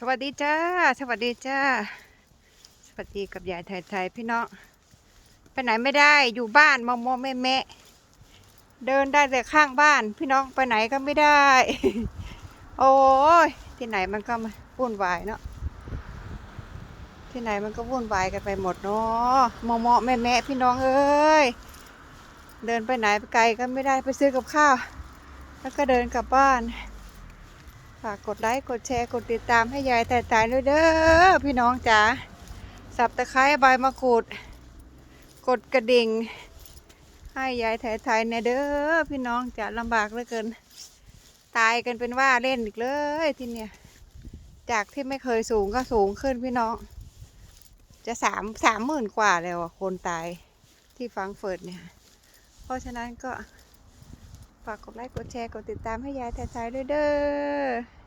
สวัสดีจ้า สวัสดีจ้า สวัสดีกับยายไทยไทยพี่น้อง ไปไหนไม่ได้อยู่บ้านมอมอแม่แม่เดินได้แต่ข้างบ้าน พี่น้องไปไหนก็ไม่ได้ โอ้ยที่ไหนมันก็วุ่นวายเนาะที่ไหนมันก็วุ่นวายกันไปหมดเนาะมอมอแม่แม่พี่น้องเอ้ยเดินไปไหนไปไกลก็ไม่ได้ไปซื้อกับข้าว แล้วก็เดินกลับบ้านากกดไลค์กดแชร์กดติดตามให้ยายแต่ตายด้วยเด้อพี่น้องจ๋าสับตะไคร้ใบมะกรูด กดกระดิ่ง ให้ยายถ่ายถ่ายๆเนี่ยเด้อพี่น้องจ๋าลำบากเหลือเกิน ตายกันเป็นว่าเล่นอีกเลยที่เนี่ย จากที่ไม่เคยสูงก็สูงขึ้นพี่น้อง จะสามสามหมื่นกว่าแล้วอะคนตายที่ฟังเฟิร์ตเนี่ย เพราะฉะนั้นก็ ฝากกดไลค์ กดแชร์ กดติดตามให้ยายแท้ๆด้วยเด้อ